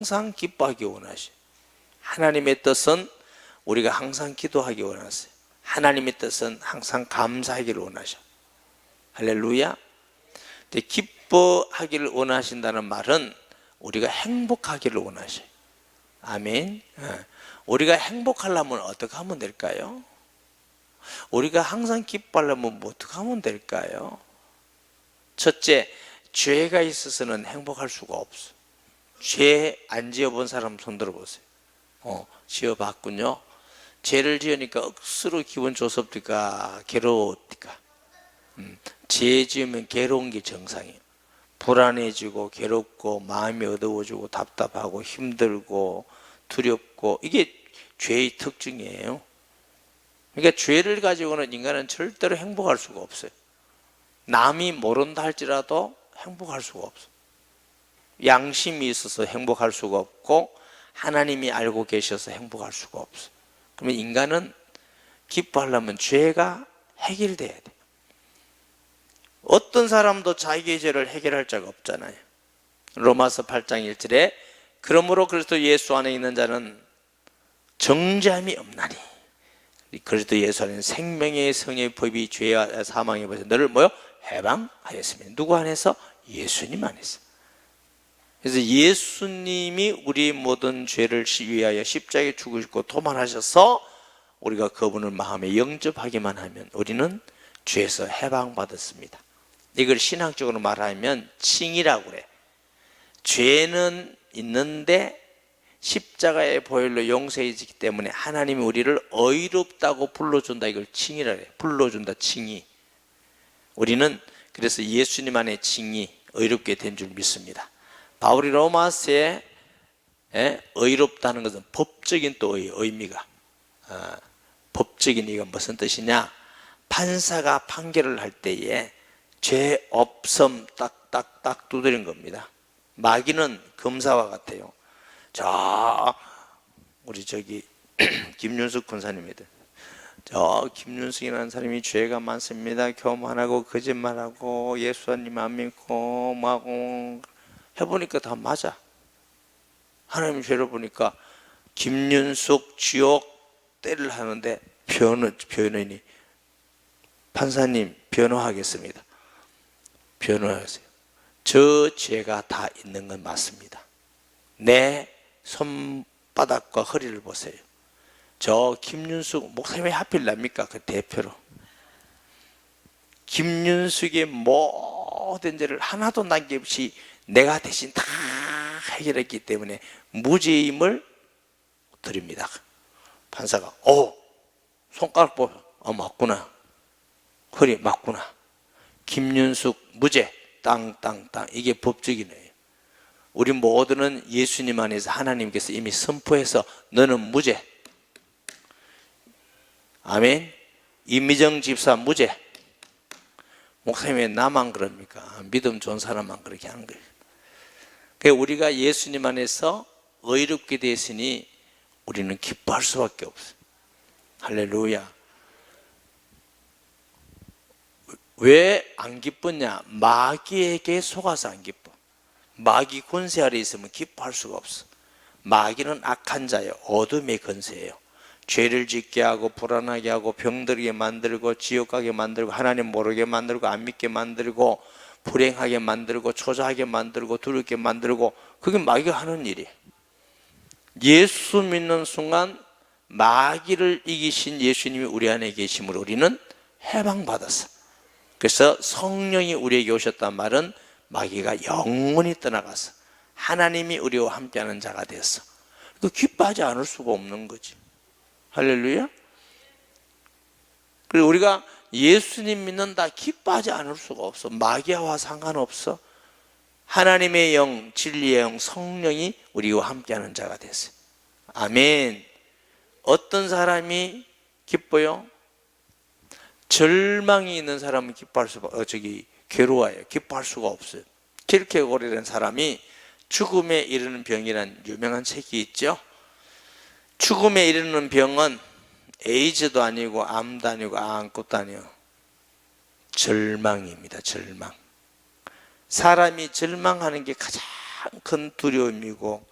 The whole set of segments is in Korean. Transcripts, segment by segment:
항상 기뻐하기 원하셔. 하나님의 뜻은 우리가 항상 기도하기 원하세요. 하나님의 뜻은 항상 감사하기를 원하셔. 할렐루야. 근데 기뻐하기를 원하신다는 말은 우리가 행복하기를 원하셔요. 아멘. 예. 우리가 행복하려면 어떻게 하면 될까요? 우리가 항상 기뻐하려면 뭐 어떻게 하면 될까요? 첫째, 죄가 있어서는 행복할 수가 없어. 죄 안 지어본 사람 손 들어보세요. 어, 지어봤군요. 죄를 지으니까 억수로 기분 좋습니까? 괴로웁니까? 음, 죄 지으면 괴로운 게 정상이에요. 불안해지고 괴롭고 마음이 어두워지고 답답하고 힘들고 두렵고 이게 죄의 특징이에요. 그러니까 죄를 가지고는 인간은 절대로 행복할 수가 없어요. 남이 모른다 할지라도 행복할 수가 없어. 양심이 있어서 행복할 수가 없고 하나님이 알고 계셔서 행복할 수가 없어. 그러면 인간은 기뻐하려면 죄가 해결돼야 돼. 어떤 사람도 자기의 죄를 해결할 자가 없잖아요. 로마서 8장 1절에 그러므로 그리스도 예수 안에 있는 자는 정죄함이 없나니 그리스도 예수 안에 생명의 성의 법이 죄와 사망의 법에서 너를 뭐요? 해방하였습니다. 누구 안에서? 예수님 안에서. 그래서 예수님이 우리 모든 죄를 위하여 십자가에 죽으시고 도만하셔서 우리가 그분을 마음에 영접하기만 하면 우리는 죄에서 해방받았습니다. 이걸 신학적으로 말하면 칭이라고 그래. 죄는 있는데 십자가의 보혈로 용서해지기 때문에 하나님이 우리를 어이롭다고 불러준다. 이걸 칭이라 그래. 불러준다. 칭이. 우리는 그래서 예수님 안에 칭이 어이롭게 된 줄 믿습니다. 바울이 로마서에 에, 어이롭다는 것은 법적인 또 의, 의미가 어, 법적인 이건 무슨 뜻이냐? 판사가 판결을 할 때에 죄 없음 딱딱딱 두드린 겁니다. 마귀는 검사와 같아요. 저 우리 저기 김윤숙 군사님이들 저 김윤숙이라는 사람이 죄가 많습니다. 교만하고 거짓말하고 예수님 안 믿고 뭐하고 해보니까 다 맞아. 하나님 죄를 보니까 김윤숙 지옥 때를 하는데 변호, 변호인이 판사님 변호하겠습니다. 변호하세요. 저 죄가 다 있는 건 맞습니다. 내 손바닥과 허리를 보세요. 저 김윤숙 목사님 왜 하필 납니까? 그 대표로. 김윤숙의 모든 죄를 하나도 남김없이 내가 대신 다 해결했기 때문에 무죄임을 드립니다. 판사가 오 손가락 보여 어 맞구나 허리 맞구나 김윤숙 무죄 땅땅땅 이게 법적이네요. 우리 모두는 예수님 안에서 하나님께서 이미 선포해서 너는 무죄 아멘 이미정 집사 무죄 목사님 왜 나만 그럽니까? 믿음 좋은 사람만 그렇게 하는 거예요. 그러니까 우리가 예수님 안에서 의롭게 되었으니 우리는 기뻐할 수밖에 없어요. 할렐루야. 왜 안 기쁘냐? 마귀에게 속아서 안 기뻐. 마귀 권세 아래 있으면 기뻐할 수가 없어. 마귀는 악한 자예요. 어둠의 권세예요. 죄를 짓게 하고 불안하게 하고 병들게 만들고 지옥 가게 만들고 하나님 모르게 만들고 안 믿게 만들고 불행하게 만들고 초조하게 만들고 두렵게 만들고 그게 마귀가 하는 일이에요. 예수 믿는 순간 마귀를 이기신 예수님이 우리 안에 계심으로 우리는 해방받았어. 그래서 성령이 우리에게 오셨단 말은 마귀가 영원히 떠나가서 하나님이 우리와 함께하는 자가 됐어. 그 기뻐하지 않을 수가 없는 거지. 할렐루야. 그리고 우리가 예수님 믿는다 기뻐하지 않을 수가 없어. 마귀와 상관없어. 하나님의 영, 진리의 영, 성령이 우리와 함께하는 자가 됐어요. 아멘. 어떤 사람이 기뻐요? 절망이 있는 사람은 기뻐할 수, 어, 저기, 괴로워요. 기뻐할 수가 없어요. 키르케고르라는 사람이 죽음에 이르는 병이란 유명한 책이 있죠. 죽음에 이르는 병은 에이즈도 아니고 암도 아니고 아무것도 아니요. 절망입니다. 절망. 사람이 절망하는 게 가장 큰 두려움이고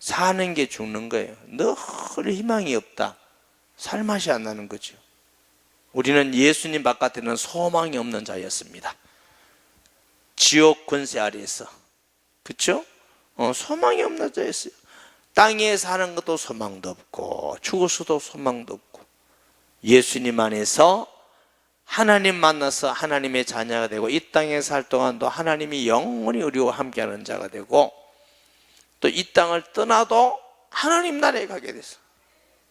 사는 게 죽는 거예요. 늘 희망이 없다. 살 맛이 안 나는 거죠. 우리는 예수님 바깥에는 소망이 없는 자였습니다. 지옥 권세 아래에서. 그쵸? 어, 소망이 없는 자였어요. 땅에 사는 것도 소망도 없고, 죽어서도 소망도 없고, 예수님 안에서 하나님 만나서 하나님의 자녀가 되고, 이 땅에 살 동안도 하나님이 영원히 우리와 함께하는 자가 되고, 또 이 땅을 떠나도 하나님 나라에 가게 됐어.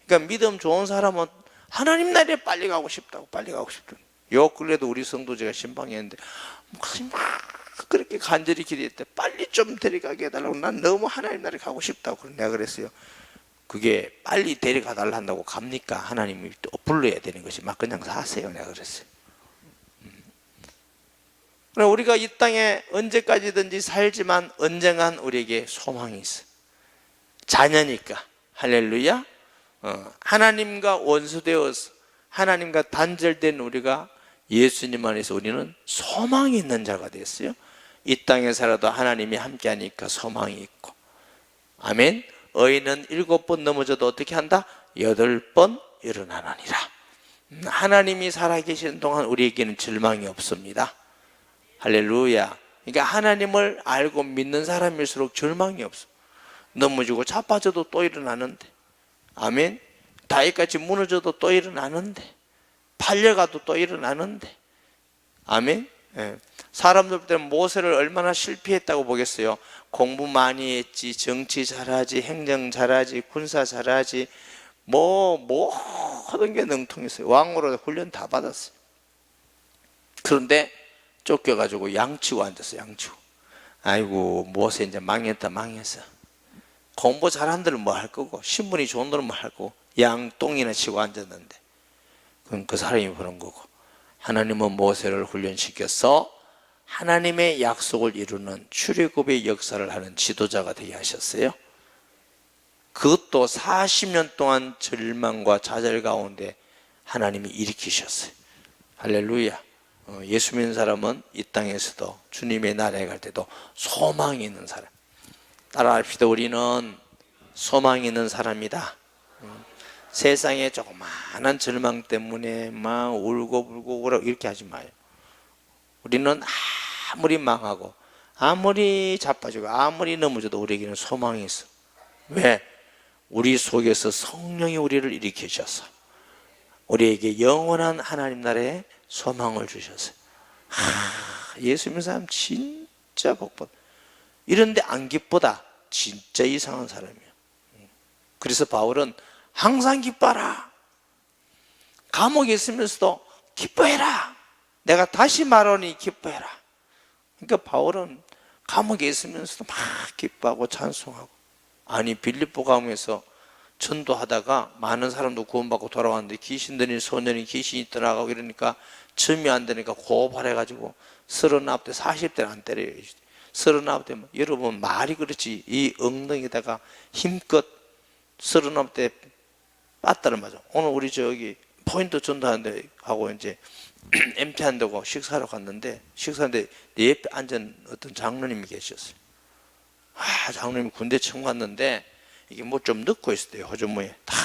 그러니까 믿음 좋은 사람은 하나님 나라에 빨리 가고 싶다고, 빨리 가고 싶다. 요 근래도 우리 성도제가 신방했는데, 목사님 막 그렇게 간절히 기도했대. 빨리 좀 데려가게 해달라고. 난 너무 하나님 나라에 가고 싶다고. 내가 그랬어요. 그게 빨리 데려가 달라 한다고 갑니까? 하나님이 또 불러야 되는 것이 막 그냥 사세요. 내가 그랬어요. 음. 우리가 이 땅에 언제까지든지 살지만 언젠간 우리에게 소망이 있어. 자녀니까. 할렐루야. 어, 하나님과 원수되어서 하나님과 단절된 우리가 예수님 안에서 우리는 소망이 있는 자가 됐어요. 이 땅에 살아도 하나님이 함께하니까 소망이 있고. 아멘. 의인은 일곱 번 넘어져도 어떻게 한다? 여덟 번 일어나느니라. 음, 하나님이 살아계시는 동안 우리에게는 절망이 없습니다. 할렐루야. 그러니까 하나님을 알고 믿는 사람일수록 절망이 없어. 넘어지고 자빠져도 또 일어나는데. 아멘. 다윗같이 무너져도 또 일어나는데. 팔려가도 또 일어나는데. 아멘. 예. 사람들 볼 때는 모세를 얼마나 실패했다고 보겠어요. 공부 많이 했지, 정치 잘하지, 행정 잘하지, 군사 잘하지, 뭐, 모든 게 능통했어요. 왕으로 훈련 다 받았어요. 그런데 쫓겨가지고 양치고 앉았어요, 양치고. 아이고, 모세 이제 망했다, 망했어. 공부 잘한 데는 뭐할 거고, 신분이 좋은 데는 뭐할 거고, 양똥이나 치고 앉았는데. 그건 그 사람이 보는 거고. 하나님은 모세를 훈련시켜서 하나님의 약속을 이루는 출애굽의 역사를 하는 지도자가 되게 하셨어요. 그것도 40년 동안 절망과 좌절 가운데 하나님이 일으키셨어요. 할렐루야. 어, 예수 믿는 사람은 이 땅에서도 주님의 나라에 갈 때도 소망이 있는 사람. 따라합시다. 우리는 소망이 있는 사람이다. 세상에 조그마한 절망 때문에 막 울고 불고 그러고 이렇게 하지 마요. 우리는 아무리 망하고 아무리 자빠지고 아무리 넘어져도 우리에게는 소망이 있어. 왜? 우리 속에서 성령이 우리를 일으키셔서 우리에게 영원한 하나님 나라에 소망을 주셨어요. 하, 예수 믿는 사람 진짜 복받. 이런데 안 기쁘다. 진짜 이상한 사람이야. 그래서 바울은 항상 기뻐라. 감옥에 있으면서도 기뻐해라. 내가 다시 말하니 기뻐해라. 그러니까 바울은 감옥에 있으면서도 막 기뻐하고 찬송하고 아니 빌립보 감옥에서 전도하다가 많은 사람도 구원받고 돌아왔는데 귀신 들린 소년이 귀신이 떠나가고 이러니까 점이 안 되니까 고발해가지고 서른아홉 대 사십 대를 안 때려요. 서른아홉 대 여러분 말이 그렇지 이 엉덩이다가 힘껏 서른아홉 대 빠따를 맞아. 오늘 우리 저기 포인트 전도하는데 하고 이제 MT 한다고 식사하러 갔는데 식사하는데 내 옆에 앉은 어떤 장로님이 계셨어요. 아 장로님이 군대 처음 갔는데 이게 뭐 좀 넣고 있었대요 호주머니에 탁.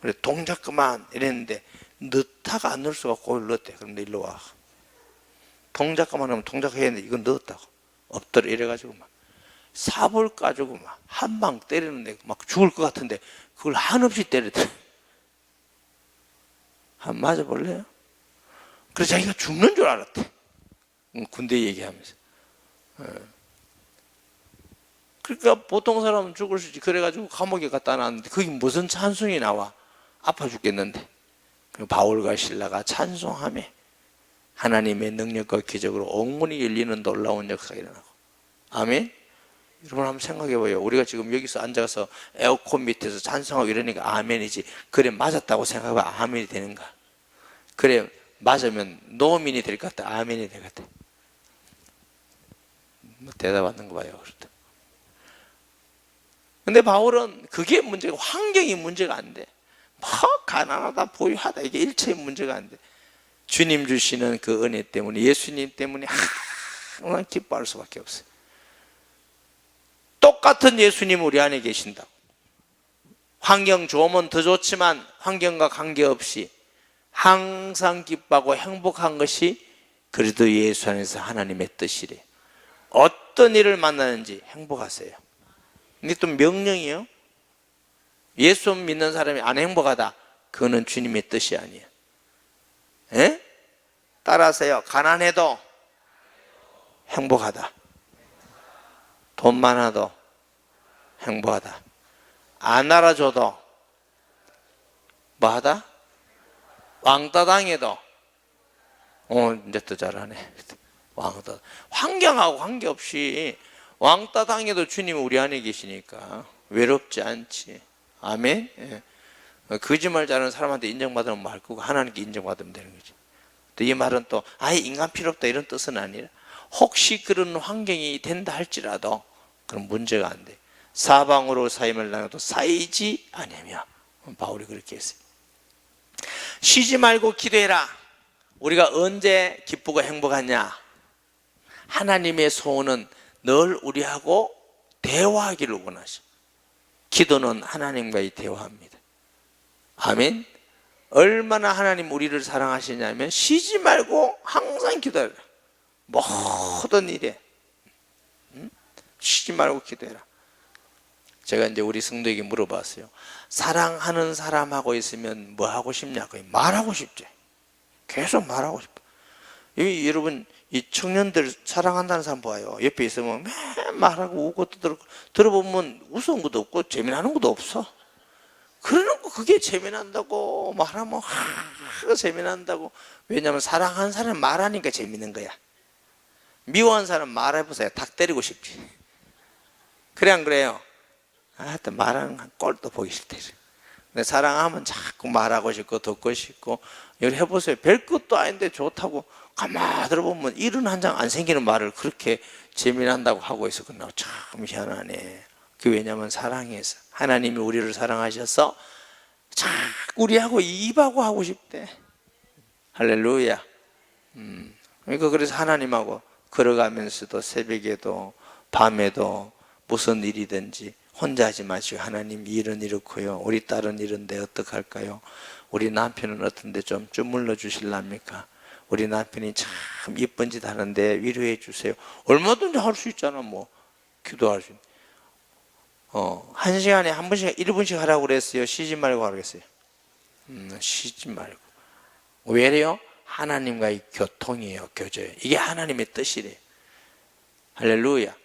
그래 동작 그만 이랬는데 넣다가 안 넣을 수가 없고 넣었대. 그런데 일로 와. 동작 그만 하면 동작 해야 되는데 이건 넣었다고. 엎드려 이래가지고 막 삽을 가지고 막 한 방 때리는데 막 죽을 것 같은데 그걸 한없이 때렸대. 한 맞아 볼래요? 그래서 자기가 죽는 줄 알았대. 응, 군대 얘기하면서. 예. 그러니까 보통 사람은 죽을 수 있지. 그래가지고 감옥에 갖다 놨는데 거기 무슨 찬송이 나와? 아파 죽겠는데. 그 바울과 신라가 찬송하며 하나님의 능력과 기적으로 옥문이 열리는 놀라운 역사가 일어나고. 아멘. 여러분 한번 생각해 봐요. 우리가 지금 여기서 앉아서 에어컨 밑에서 찬송하고 이러니까 아멘이지. 그래 맞았다고 생각하면 아멘이 되는가? 그래 맞으면 노민이 될 것 같다. 아멘이 될 것 같아. 뭐 대답하는 거 봐요. 그렇다. 근데 바울은 그게 문제가 환경이 문제가 안 돼. 뭐 가난하다 보유하다 이게 일체의 문제가 안 돼. 주님 주시는 그 은혜 때문에 예수님 때문에 항상 기뻐할 수밖에 없어요. 똑같은 예수님 우리 안에 계신다. 환경 좋으면 더 좋지만 환경과 관계없이 항상 기뻐하고 행복한 것이 그리도 예수 안에서 하나님의 뜻이래. 어떤 일을 만나는지 행복하세요. 이게 또 명령이요. 예수 믿는 사람이 안 행복하다. 그거는 주님의 뜻이 아니에요. 에? 따라하세요. 가난해도 행복하다. 돈 많아도 행복하다. 안 알아줘도 뭐하다? 왕따 당해도 어 이제 또 잘하네. 왕따 환경하고 관계없이 왕따 당해도 주님 우리 안에 계시니까 외롭지 않지. 아멘. 예. 거짓말 잘하는 사람한테 인정받으면 말 거고 하나님께 인정받으면 되는 거지. 또 이 말은 또 아예 인간 필요 없다 이런 뜻은 아니라 혹시 그런 환경이 된다 할지라도 그런 문제가 안 돼. 사방으로 사임을 나눠도 쌓이지 아니며 바울이 그렇게 했어요. 쉬지 말고 기도해라. 우리가 언제 기쁘고 행복하냐? 하나님의 소원은 늘 우리하고 대화하기를 원하셔. 기도는 하나님과의 대화입니다. 아멘. 얼마나 하나님 우리를 사랑하시냐면 쉬지 말고 항상 기도해라. 모든 일에 응? 쉬지 말고 기도해라. 제가 이제 우리 성도에게 물어봤어요. 사랑하는 사람하고 있으면 뭐 하고 싶냐고 말하고 싶지. 계속 말하고 싶어. 이 여러분 이 청년들 사랑한다는 사람 봐요. 옆에 있으면 맨 말하고 웃고 떠들고 들어보면 우스운 것도 없고 재미나는 것도 없어. 그러는 거 그게 재미난다고 말하면 하 재미난다고 왜냐하면 사랑하는 사람 말하니까 재밌는 거야. 미워한 사람 말해보세요. 닭 때리고 싶지. 그래 안 그래요? 하여튼 말하는 꼴도 보기 싫대. 근데 사랑하면 자꾸 말하고 싶고 듣고 싶고 여기 해보세요. 별 것도 아닌데 좋다고 가만 들어보면 일은 한장 안 생기는 말을 그렇게 재미난다고 하고 있었구나. 참 희한하네. 그 왜냐하면 사랑해서 하나님이 우리를 사랑하셔서 자꾸 우리하고 입하고 하고 싶대. 할렐루야. 음. 그러니까 그래서 하나님하고 걸어가면서도 새벽에도 밤에도 무슨 일이든지 혼자 하지 마시고 하나님 일은 이렇고요. 우리 딸은 이런데 어떡할까요? 우리 남편은 어떤데 좀 주물러 주실랍니까? 우리 남편이 참 이쁜 짓 하는데 위로해 주세요. 얼마든지 할 수 있잖아, 뭐. 기도할 수. 어, 한 시간에 한 번씩, 1분씩 하라고 그랬어요. 쉬지 말고 하라고 했어요. 음, 쉬지 말고. 왜래요? 하나님과의 교통이에요, 교제예요. 이게 하나님의 뜻이래요. 할렐루야.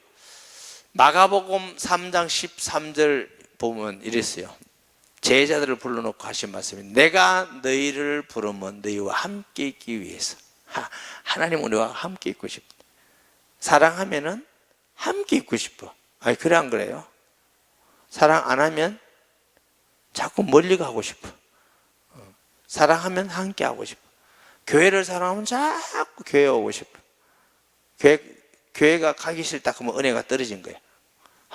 마가복음 3장 13절 보면 이랬어요. 제자들을 불러놓고 하신 말씀이 내가 너희를 부르면 너희와 함께 있기 위해서 하, 하나님 우리와 함께 있고 싶다. 사랑하면은 함께 있고 싶어. 아니 그래 안 그래요? 사랑 안 하면 자꾸 멀리 가고 싶어. 어, 사랑하면 함께 하고 싶어. 교회를 사랑하면 자꾸 교회 오고 싶어. 교회, 교회가 가기 싫다 그러면 은혜가 떨어진 거야.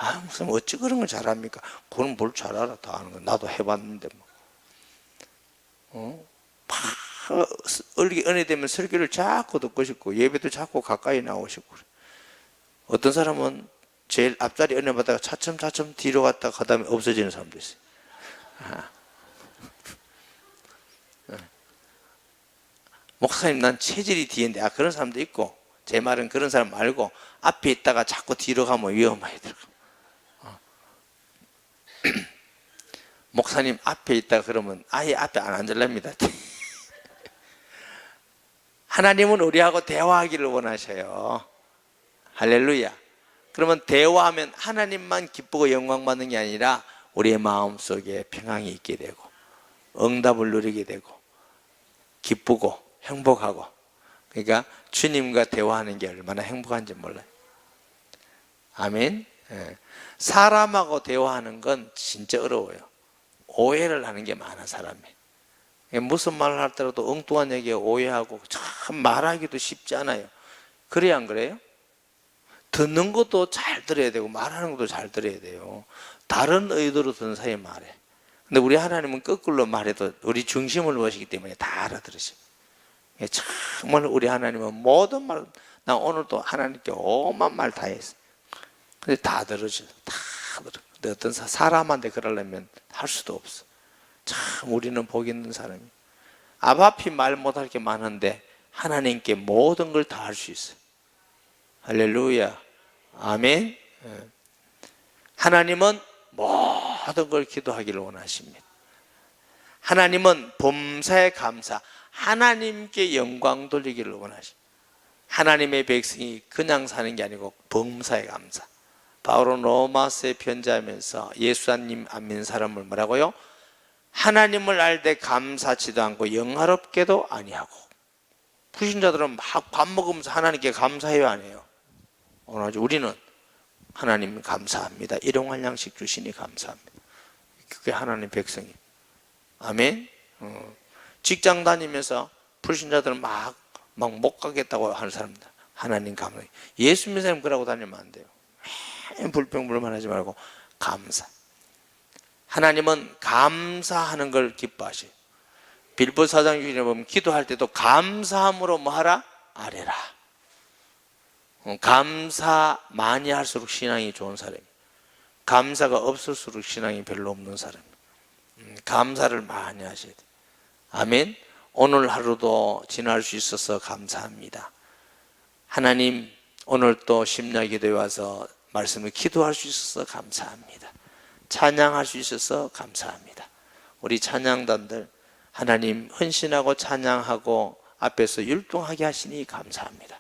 아, 무슨 어찌 그런 걸 잘합니까? 그건 뭘 잘 알아, 다 아는 거. 나도 해봤는데 뭐. 어? 막, 얼기 은혜 되면 설교를 자꾸 듣고 싶고, 예배도 자꾸 가까이. 그래. 어떤 사람은 제일 앞자리 은혜 받다가 차츰차츰 뒤로 갔다가 그 다음에 없어지는 사람도 있어요. 아. 어. 목사님, 난 체질이 뒤인데, 아, 그런 사람도 있고, 제 말은 그런 사람 말고, 앞에 있다가 자꾸 뒤로 가면 위험하게 들어 목사님 앞에 있다 그러면 아예 앞에 안 앉을랍니다. 하나님은 우리하고 대화하기를 원하셔요. 할렐루야. 그러면 대화하면 하나님만 기쁘고 영광 받는 게 아니라 우리의 마음 속에 평안이 있게 되고 응답을 누리게 되고 기쁘고 행복하고 그러니까 주님과 대화하는 게 얼마나 행복한지 몰라요. 아멘. 예. 사람하고 대화하는 건 진짜 어려워요. 오해를 하는 게 많아 사람이. 무슨 말을 할때라도 엉뚱한 얘기에 오해하고 참 말하기도 쉽지 않아요. 그래 안 그래요? 듣는 것도 잘 들어야 되고 말하는 것도 잘 들어야 돼요. 다른 의도로 듣는 사이에 말해. 근데 우리 하나님은 거꾸로 말해도 우리 중심을 보시기 때문에 다 알아들으셔. 정말 우리 하나님은 모든 말, 나 오늘도 하나님께 오만 말 다 했어. 근데 다 들어져. 다 들어. 근데 어떤 사- 사람한테 그러려면 할 수도 없어. 참 우리는 복 있는 사람이. 아바피 말 못할 게 많은데 하나님께 모든 걸 다 할 수 있어요. 할렐루야. 아멘. 예. 하나님은 모든 걸 기도하기를 원하십니다. 하나님은 범사에 감사, 하나님께 영광 돌리기를 원하십니다. 하나님의 백성이 그냥 사는 게 아니고 범사에 감사. 바울은 로마서에 편지하면서 예수님 안 믿는 사람을 뭐라고요? 하나님을 알때 감사치도 않고 영화롭게도 아니하고 불신자들은 막 밥 먹으면서 하나님께 감사해요 안 해요? 오늘 우리는 하나님 감사합니다. 일용할 양식 주시니 감사합니다. 그게 하나님 백성이. 아멘. 어. 직장 다니면서 불신자들은 막 막 못 가겠다고 하는 사람들. 하나님 감사. 예수 믿는 사람 그러고 다니면 안 돼요. 맨 불평불만 하지 말고 감사. 하나님은 감사하는 걸 기뻐하셔요. 빌보 사장 중에 보면 기도할 때도 감사함으로 뭐 하라? 아래라. 어, 감사 많이 할수록 신앙이 좋은 사람이. 감사가 없을수록 신앙이 별로 없는 사람. 음, 감사를 많이 하셔야 돼. 아멘. 오늘 하루도 지날 수 있어서 감사합니다. 하나님, 오늘 또 심야 기도에 와서 말씀을 기도할 수 있어서 감사합니다. 찬양할 수 있어서 감사합니다. 우리 찬양단들 하나님 헌신하고 찬양하고 앞에서 율동하게 하시니 감사합니다.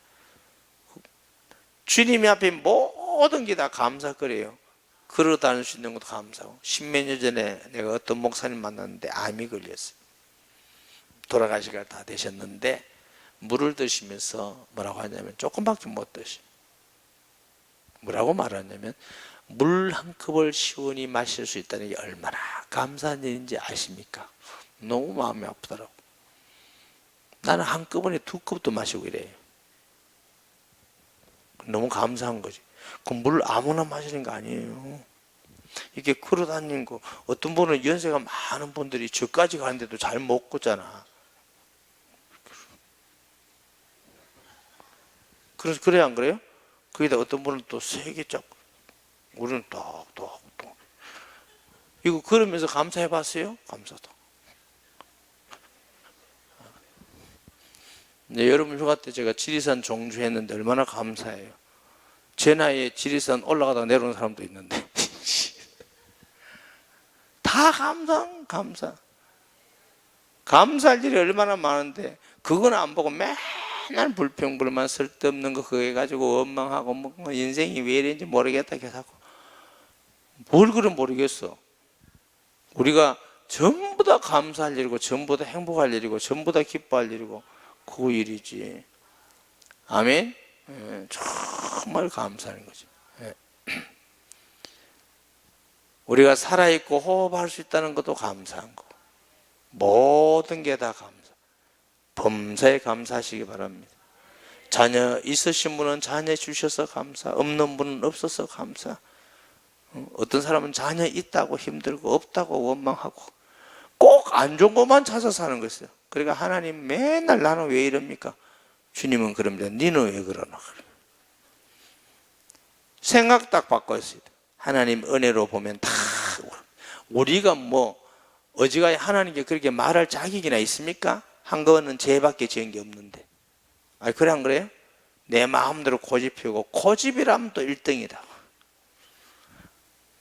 주님이 앞에 모든 게 다 감사거려요. 걸어 다닐 수 있는 것도 감사하고 십몇 년 전에 내가 어떤 목사님 만났는데 암이 걸렸어요. 돌아가시가 다 되셨는데 물을 드시면서 뭐라고 하냐면 조금밖에 못 드셔. 뭐라고 말하냐면 물 한 컵을 시원히 마실 수 있다는 게 얼마나 감사한 일인지 아십니까? 너무 마음이 아프더라고. 나는 한꺼번에 두 컵도 마시고 이래요. 너무 감사한 거지. 그물 아무나 마시는 거 아니에요. 이렇게 걸어 다니는 거, 어떤 분은 연세가 많은 분들이 저까지 가는데도 잘 못 걷잖아. 그래서 그래 안 그래요? 거기다 어떤 분은 또 세게 잡고, 우리는 똑똑 똑. 이거 걸으면서 감사해 봤어요? 감사도. 네, 여러분 휴가 때 제가 지리산 종주했는데 얼마나 감사해요. 제 나이에 지리산 올라가다가 내려오는 사람도 있는데. 다 감사, 감사. 감사할 일이 얼마나 많은데, 그건 안 보고 맨 날 불평불만 쓸데없는 거 그거 해가지고 원망하고, 뭐, 뭐 인생이 왜 이런지 모르겠다 계속 하고. 뭘 그래 모르겠어. 우리가 전부 다 감사할 일이고, 전부 다 행복할 일이고, 전부 다 기뻐할 일이고, 그 일이지. 아멘? 예, 정말 감사하는 거죠. 예. 우리가 살아있고 호흡할 수 있다는 것도 감사한 거. 모든 게 다 감사. 범사에 감사하시기 바랍니다. 자녀 있으신 분은 자녀 주셔서 감사, 없는 분은 없어서 감사. 어, 어떤 사람은 자녀 있다고 힘들고 없다고 원망하고 꼭 안 좋은 것만 찾아서 하는 것이에요. 그러니까 하나님 맨날 나는 왜 이럽니까? 주님은 그럽니다. 니는 왜 그러나? 생각 딱 바꿔있어요. 하나님 은혜로 보면 다 우리가 뭐 어지간히 하나님께 그렇게 말할 자격이나 있습니까? 한 거는 죄밖에 지은 게 없는데. 아 그래 안 그래요? 내 마음대로 고집 피우고 고집이라면 또 1등이다.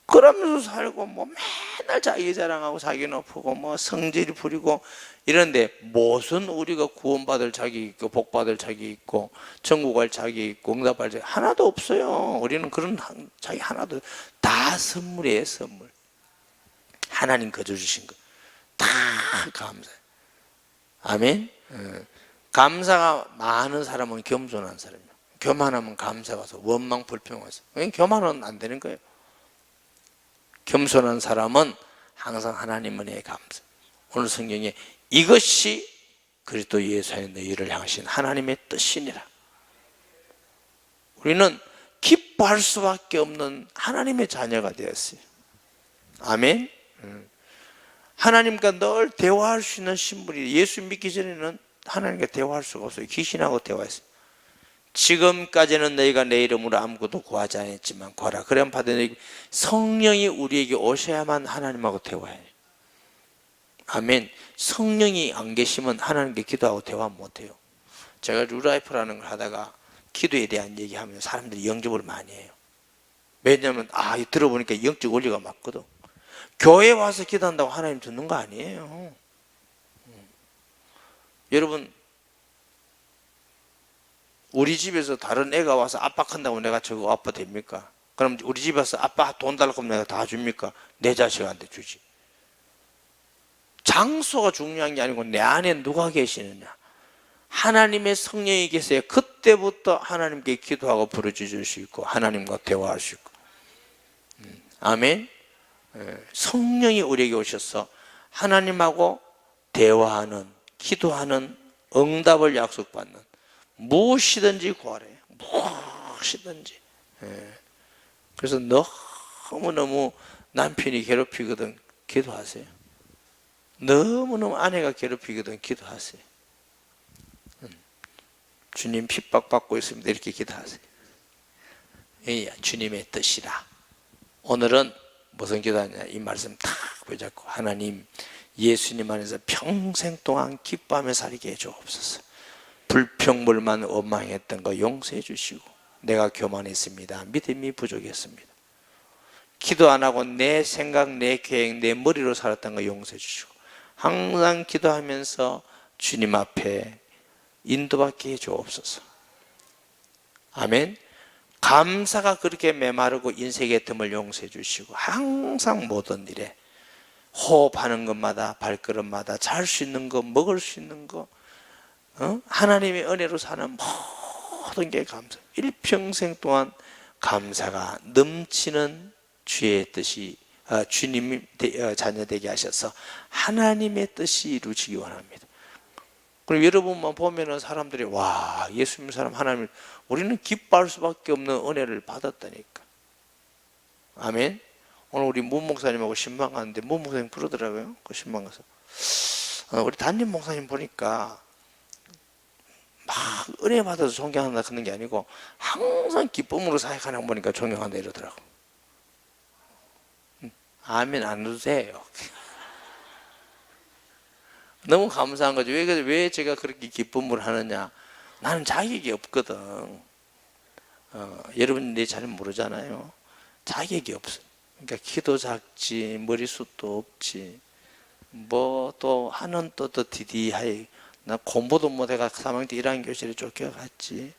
그러면서 살고 뭐 맨날 자기 자랑하고 자기 높고 뭐 성질이 부리고 이런데 무슨 우리가 구원받을 자기 있고 복받을 자기 있고 천국 갈 자기 있고 응답할 자기 하나도 없어요. 우리는 그런 한- 자기 하나도 다 선물이에요 선물. 하나님 거저 주신 거 다 감사해. 아멘. 예. 감사가 많은 사람은 겸손한 사람이에요. 교만하면 감사가 와서 원망 불평 와서 교만은 안 되는 거예요. 겸손한 사람은 항상 하나님 은혜에 감사. 오늘 성경에 이것이 그리스도 예수의 너희를 향하신 하나님의 뜻이니라. 우리는 기뻐할 수밖에 없는 하나님의 자녀가 되었어요. 아멘. 음. 하나님과 늘 대화할 수 있는 신분이 예수 믿기 전에는 하나님과 대화할 수가 없어요. 귀신하고 대화했어요. 지금까지는 너희가 내 이름으로 아무것도 구하지 않았지만 구하라. 그래야 받으니 성령이 우리에게 오셔야만 하나님하고 대화해요. 아멘. 성령이 안 계시면 하나님께 기도하고 대화 못해요. 제가 루라이프라는 걸 하다가 기도에 대한 얘기하면 사람들이 영접을 많이 해요. 왜냐하면 아 들어보니까 영적 원리가 맞거든. 교회 와서 기도한다고 하나님 듣는 거 아니에요. 음. 여러분 우리 집에서 다른 애가 와서 압박한다고 내가 저거 아빠 됩니까? 그럼 우리 집에서 아빠 돈 달라고 하면 내가 다 줍니까? 내 자식한테 주지. 장소가 중요한 게 아니고 내 안에 누가 계시느냐. 하나님의 성령이 계세요. 그때부터 하나님께 기도하고 부르짖을 수 있고 하나님과 대화할 수 있고. 음, 아멘. 예, 성령이 우리에게 오셔서 하나님하고 대화하는, 기도하는, 응답을 약속받는 무엇이든지 구하래요. 무엇이든지. 예. 그래서 너무너무 남편이 괴롭히거든 기도하세요. 너무너무 아내가 괴롭히거든 기도하세요. 음. 주님 핍박받고 있습니다. 이렇게 기도하세요. 예, 주님의 뜻이라. 오늘은 무슨 기도하냐 이 말씀 탁 붙잡고 하나님 예수님 안에서 평생 동안 기뻐하며 살게 해주옵소서. 불평불만 원망했던 거 용서해 주시고 내가 교만했습니다. 믿음이 부족했습니다. 기도 안 하고 내 생각, 내 계획, 내 머리로 살았던 거 용서해 주시고 항상 기도하면서 주님 앞에 인도받게 해 주옵소서. 아멘. 감사가 그렇게 메마르고 인생의 틈을 용서해 주시고 항상 모든 일에 호흡하는 것마다 발걸음마다 잘 수 있는 거 먹을 수 있는 거 어? 하나님의 은혜로 사는 모든 게 감사 일평생 동안 감사가 넘치는 주의 뜻이 어, 주님 어, 자녀 되게 하셔서 하나님의 뜻이 이루어지기 원합니다. 그럼 여러분만 보면은 사람들이 와 예수 믿는 사람 하나님 우리는 기뻐할 수밖에 없는 은혜를 받았다니까. 아멘. 오늘 우리 문 목사님하고 신방 갔는데 문 목사님 그러더라고요. 그 신방 가서 어, 우리 담임 목사님 보니까 막 은혜 받아서 존경한다 그런 게 아니고 항상 기쁨으로 사역하는 거 보니까 존경한다 이러더라고. 음, 아멘 안 해도 돼요. 너무 감사한 거죠. 왜, 왜 제가 그렇게 기쁨을 하느냐? 나는 자격이 없거든. 어, 여러분들이 잘 모르잖아요. 자격이 없어. 그러니까 키도 작지, 머리숱도 없지, 뭐 또 하는 또더 디디하이. 나 공부도 못해가 3학년 때 1학년 교실에 쫓겨갔지.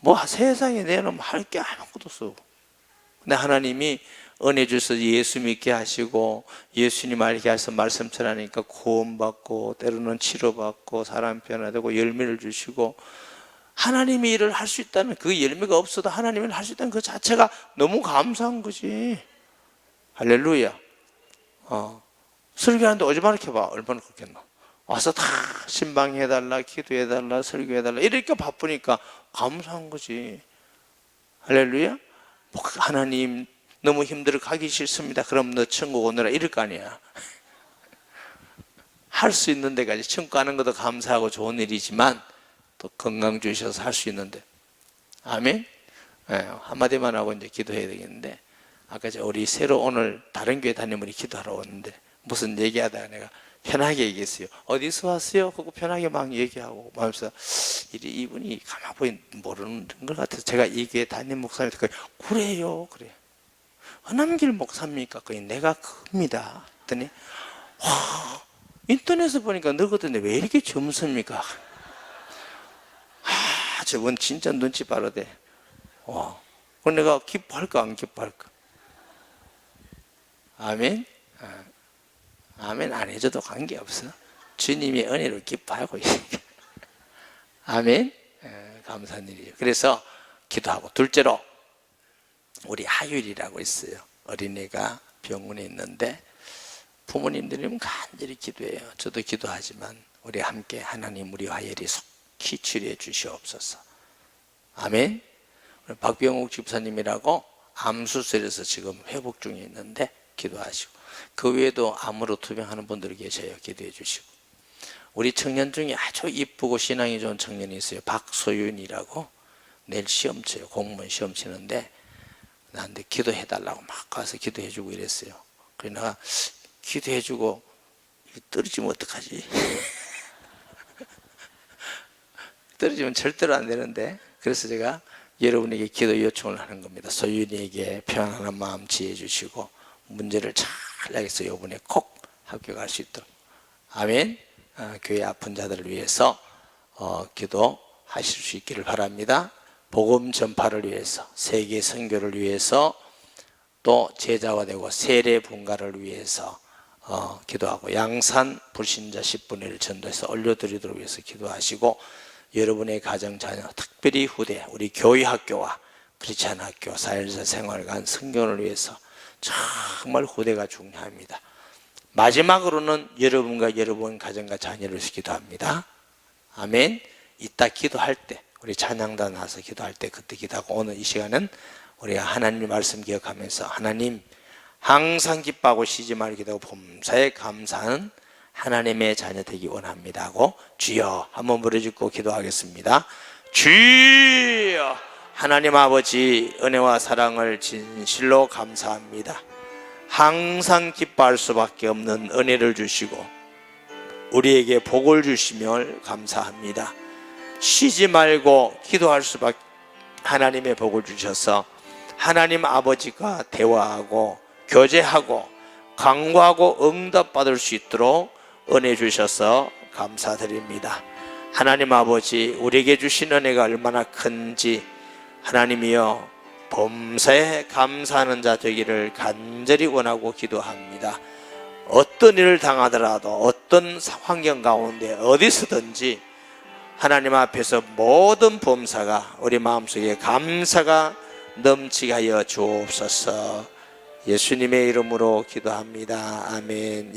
뭐 세상에 내는 할 게 아무것도 없어. 근데 하나님이 은혜 주셔서 예수 믿게 하시고 예수님 알게 하셔서 말씀 전하니까 구원받고 때로는 치료받고 사람 변화되고 열매를 주시고 하나님이 일을 할 수 있다는 그 열매가 없어도 하나님을 할 수 있다는 그 자체가 너무 감사한 거지. 할렐루야. 어. 설교하는데 오지 말게 봐. 얼마나 그렇겠나. 와서 다 신방해달라, 기도해달라, 설교해달라. 이렇게 바쁘니까 감사한 거지. 할렐루야. 뭐 하나님 너무 힘들어 가기 싫습니다. 그럼 너 천국 오느라 이럴 거 아니야. 할 수 있는 데까지 천국 가는 것도 감사하고 좋은 일이지만 또 건강 주셔서 할 수 있는데. 아멘. 네, 한마디만 하고 이제 기도해야 되겠는데 아까 우리 새로 오늘 다른 교회 다니면 기도하러 왔는데 무슨 얘기하다가 내가 편하게 얘기했어요. 어디서 왔어요? 그거 편하게 막 얘기하고 마음에서 이 이분이 가만 보니 모르는 것 같아서 제가 이 교회 담임 목사님한테 그래요, 그래. 허남길 목사입니까? 그 내가 큽니다. 했더니 와, 인터넷에 보니까 너거든요. 왜 이렇게 젊습니까? 아, 저분 진짜 눈치 빠르대. 와, 그럼 내가 기뻐할까 안 기뻐할까? 아멘. 아. 아멘 안 해줘도 관계없어. 주님의 은혜로 기뻐하고 있으니까. 아멘. 에, 감사한 일이에요. 그래서 기도하고 둘째로 우리 하율이라고 있어요. 어린애가 병원에 있는데 부모님들이 간절히 기도해요. 저도 기도하지만 우리 함께 하나님 우리 하율이 속히 치료해 주시옵소서. 아멘. 박병욱 집사님이라고 암 수술에서 지금 회복 중에 있는데 기도하시고 그 외에도 암으로 투병하는 분들이 계셔요. 기도해 주시고. 우리 청년 중에 아주 이쁘고 신앙이 좋은 청년이 있어요. 박소윤이라고. 내일 시험 쳐요. 공무원 시험 치는데 나한테 기도해 달라고 막 가서 기도해 주고 이랬어요. 그래서 내가 기도해 주고 떨어지면 어떡하지? 떨어지면 절대로 안 되는데 그래서 제가 여러분에게 기도 요청을 하는 겁니다. 소윤이에게 평안한 마음 지혜 주시고 문제를 잘 내겠어 요번에 꼭갈수 있도록 아멘. 어, 교회 아픈 자들을 위해서 어, 기도하실 수 있기를 바랍니다. 복음 전파를 위해서 세계 선교를 위해서 또 제자가 되고 세례 분가를 위해서 어, 기도하고 양산 불신자 10분의 1 전도해서 올려드리도록 위해서 기도하시고 여러분의 가정 자녀 특별히 후대 우리 교회 학교와 크리스찬 학교 사회사 생활관 성경을 위해서 정말 후대가 중요합니다. 마지막으로는 여러분과 여러분 가정과 자녀를 위해서 기도합니다. 아멘. 이따 기도할 때 우리 찬양단 나서 기도할 때 그때 기도하고 오늘 이 시간은 우리가 하나님 말씀 기억하면서 하나님 항상 기뻐하고 쉬지 말고 기도하고 범사에 감사하는 하나님의 자녀 되기 원합니다 하고 주여 한번 부르짖고 기도하겠습니다. 주여 하나님 아버지 은혜와 사랑을 진실로 감사합니다. 항상 기뻐할 수밖에 없는 은혜를 주시고 우리에게 복을 주시며 감사합니다. 쉬지 말고 기도할 수밖에 하나님의 복을 주셔서 하나님 아버지가 대화하고 교제하고 강구하고 응답받을 수 있도록 은혜 주셔서 감사드립니다. 하나님 아버지 우리에게 주신 은혜가 얼마나 큰지 하나님이여 범사에 감사하는 자 되기를 간절히 원하고 기도합니다. 어떤 일을 당하더라도 어떤 환경 가운데 어디서든지 하나님 앞에서 모든 범사가 우리 마음속에 감사가 넘치게 하여 주옵소서 예수님의 이름으로 기도합니다. 아멘.